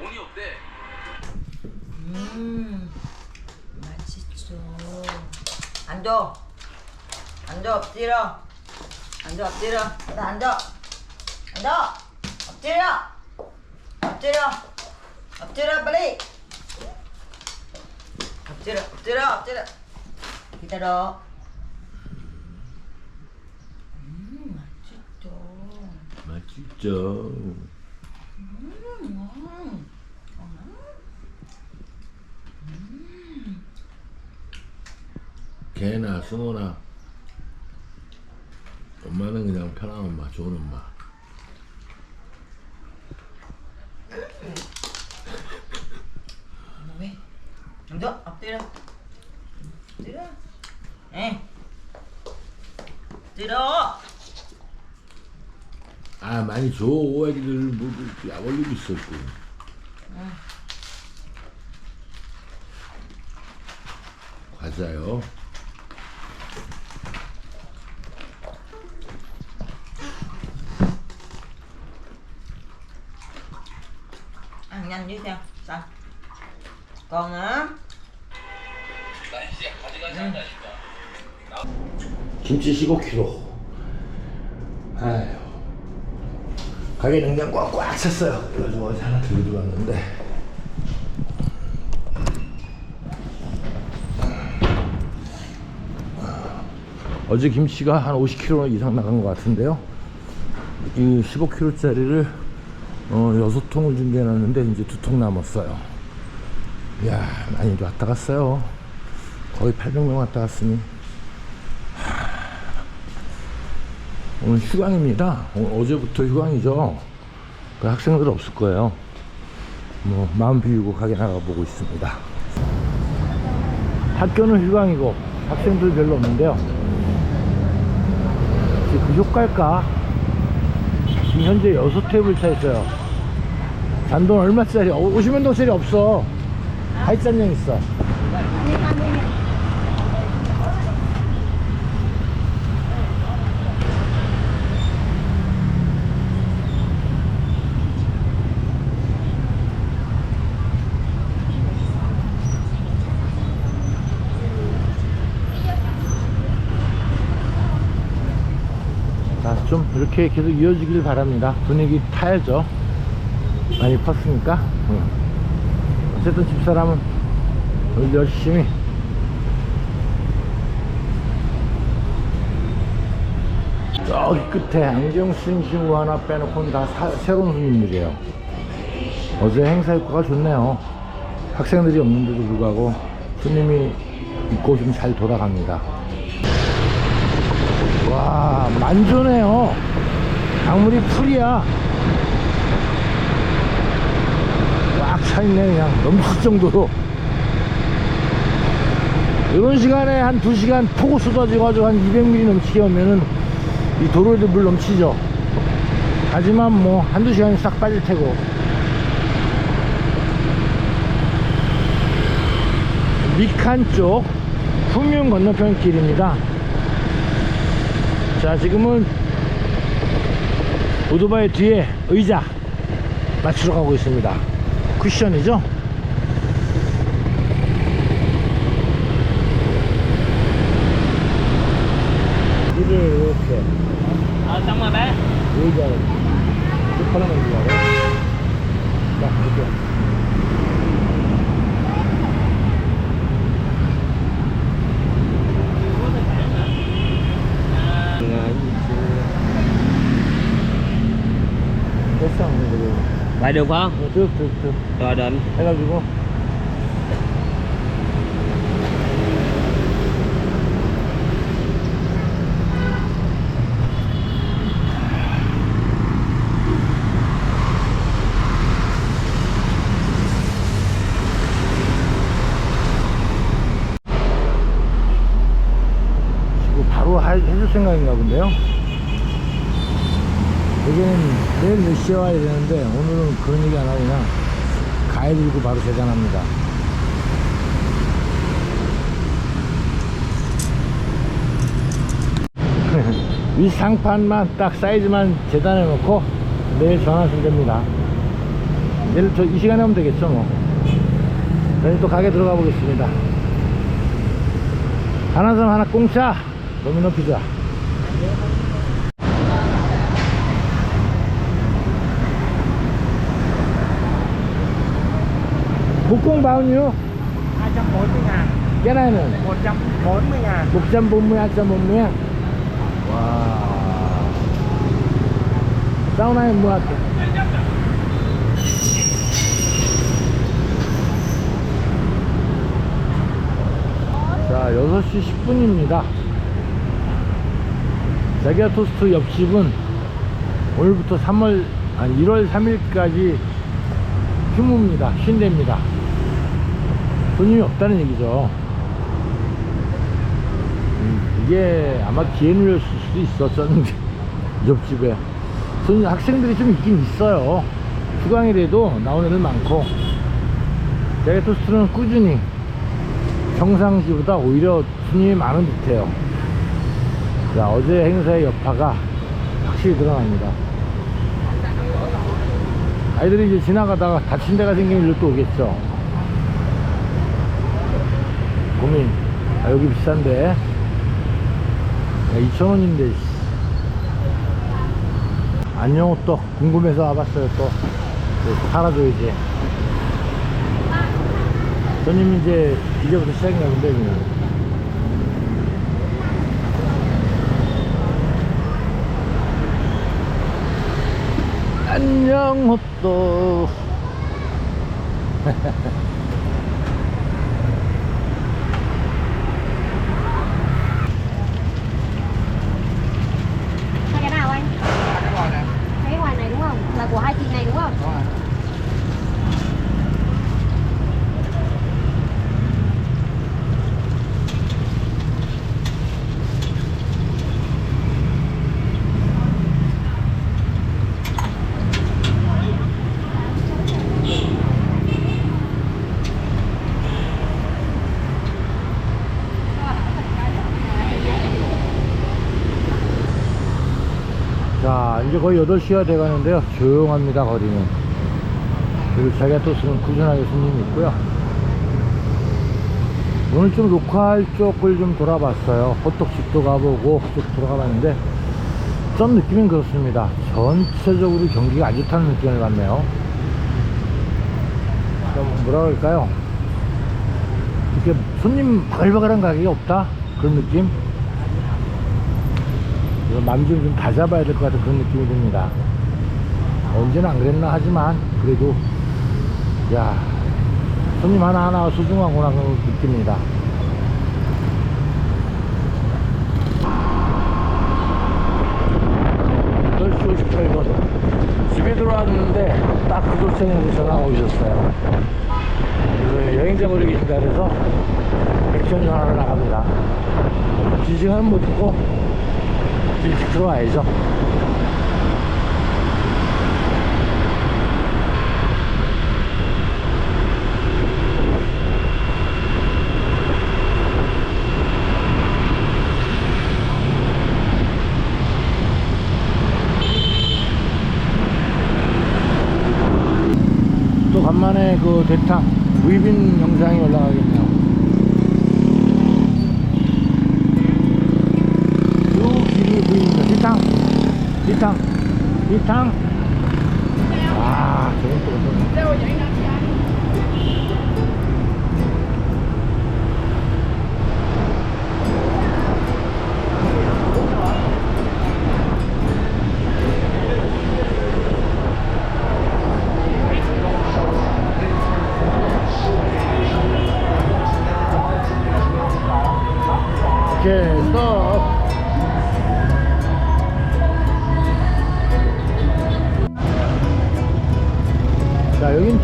돈이 없대. 음, 맛있죠. 앉아. 앉아, 엎드려. 앉아, 엎드려. 나 앉아. 앉아. 엎드려. 엎드려. 엎드려, 빨리. 엎드려, 엎드려, 엎드려. 기다려. 음, 맛있죠. 맛있죠. 개나 승호나 엄마는 그냥 편한 엄마, 좋은 엄마. 왜? 앉아, 엎드려. 엎드려. 에. 엎드려. 아 많이 줘 애기들 뭐약 올리고 있어 또. 과자요. 나 이제 가져가지 않다니까. 김치 15kg. 아유. 가게 냉장고가 꽉 찼어요. 그래가지고 어제 하나 들고 들어왔는데. 어제 김치가 한 50kg 이상 나간 것 같은데요. 이 15kg짜리를 어, 6통을 준비해놨는데 이제 두 통 남았어요. 이야, 많이 왔다 갔어요. 거의 800명 왔다 갔으니. 오늘 휴강입니다. 어, 제부터 휴강이죠. 그 학생들 없을 거예요. 뭐 마음 비우고 가게 나가보고 있습니다. 학교는 휴강이고 학생들 별로 없는데요. 그 효과일까? 지금 현재 여섯 테이블 차 있어요. 단돈 얼마짜리? 50만 동짜리 없어. 하이짠형 있어. 자, 좀 이렇게 계속 이어지길 바랍니다. 분위기 타야죠. 많이 컸으니까. 응. 어쨌든 집사람은 열심히 저기 끝에 안경 쓴 친구 하나 빼놓고는 다 사- 새로운 손님들이에요. 어제 행사 효과가 좋네요. 학생들이 없는데도 불구하고 손님이 있고 좀 잘 돌아갑니다. 와 만조네요 강물이 풀이야 꽉 차있네 그냥. 넘칠 정도로. 이런 시간에 한 2시간 폭우 쏟아져가지고 한 200mm 넘치게 오면은 이 도로에도 물 넘치죠. 하지만 뭐 한두 시간이 싹 빠질 테고. 미칸 쪽 풍륜 건너편 길입니다. 자 지금은 오토바이 뒤에 의자 맞추러 가고 있습니다 쿠션이죠? 이를 이렇게. 아, 잠깐만 bé. 의자를 하나만 의자로 자 이렇게 됐어 그리고 Vậy được không? 쭉쭉쭉 Rồi định. 해가지고 지금 바로 하- 해줄 생각인가 본데요 여기는 내일 몇 시에 와야 되는데 오늘은 그런 얘기 안 하고 그냥 가해 들고 바로 재단합니다. 위 상판만 딱 사이즈만 재단해 놓고 내일 전화하시면 됩니다. 내일 저 이 시간에 하면 되겠죠 뭐. 저희 또 가게 들어가 보겠습니다. 하나 선 하나 공짜! 도미노 피자 Bukung bao nhiêu? 240 ngàn Cái này này 140 ngàn 140, 240 Wow Sau này mua 자 6시 10분입니다 자기야 토스트 옆집은 오늘부터 3월 아니 1월 3일까지 휴무입니다 쉰대입니다 손님이 없다는 얘기죠. 음, 이게 아마 기회 눌렸을 수도 있었었는데 옆집에. 손님 학생들이 좀 있긴 있어요. 휴강이라도 나오는 애들 많고. 자기 토스트는 꾸준히 평상시보다 오히려 손님이 많은 듯해요. 자 어제 행사의 여파가 확실히 드러납니다. 아이들이 이제 지나가다가 다친 데가 생기면 일로 또 오겠죠 고민. 아 여기 비싼데? 2,000원인데 안녕 또 궁금해서 와봤어요 또. 또 팔아줘야지 손님 이제 이제부터 시작인가 본데 그냥. 안녕 헛도 của hai chị này đúng không? đúng 이제 거의 8시가 돼가는데요. 조용합니다 거리는. 그리고 자기가 또 쓰는 꾸준하게 손님이 있고요. 오늘 좀 로컬 쪽을 좀 돌아봤어요. 호떡집도 가보고 쭉 돌아가봤는데 좀 느낌은 그렇습니다. 전체적으로 경기가 안 좋다는 느낌을 받네요. 좀 뭐라 그럴까요? 이렇게 손님 바글바글한 가격이 없다? 그런 느낌 맘좀 좀 다 잡아야 될 것 같은 그런 느낌이 듭니다. 언제나 안 그랬나 하지만 그래도 야 손님 하나하나 소중하구나 그런 걸 느낍니다. 시 58분 집에 들어왔는데 딱 구독자님께서 전화가 오셨어요. 여행자 계신다 그래서 백션 전화를 나갑니다. 지시간은 못 듣고 일찍 들어와야죠. 또 간만에 그 대탕 위빈 영상이 올라가겠네요. 요 길이 보입니다. 비탕, 비탕, 비탕. 와, 저건 또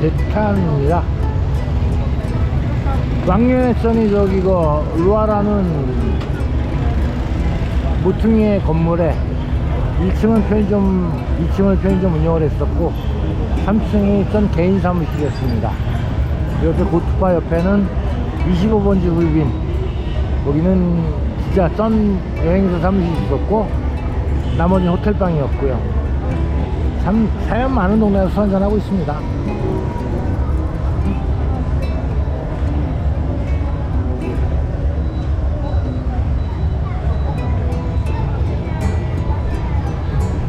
대탄입니다. 왕년했더니 저기 그 루아라는 모퉁이의 건물에 1층은 편의점, 2층을 편의점 운영을 했었고 3층이 전 개인 사무실이었습니다. 이렇게 고투파 옆에는 25번지 굴빈 거기는 진짜 전 여행사 사무실이 있었고 나머지 호텔방이었고요 참 사연 많은 동네에서 술 한잔하고 있습니다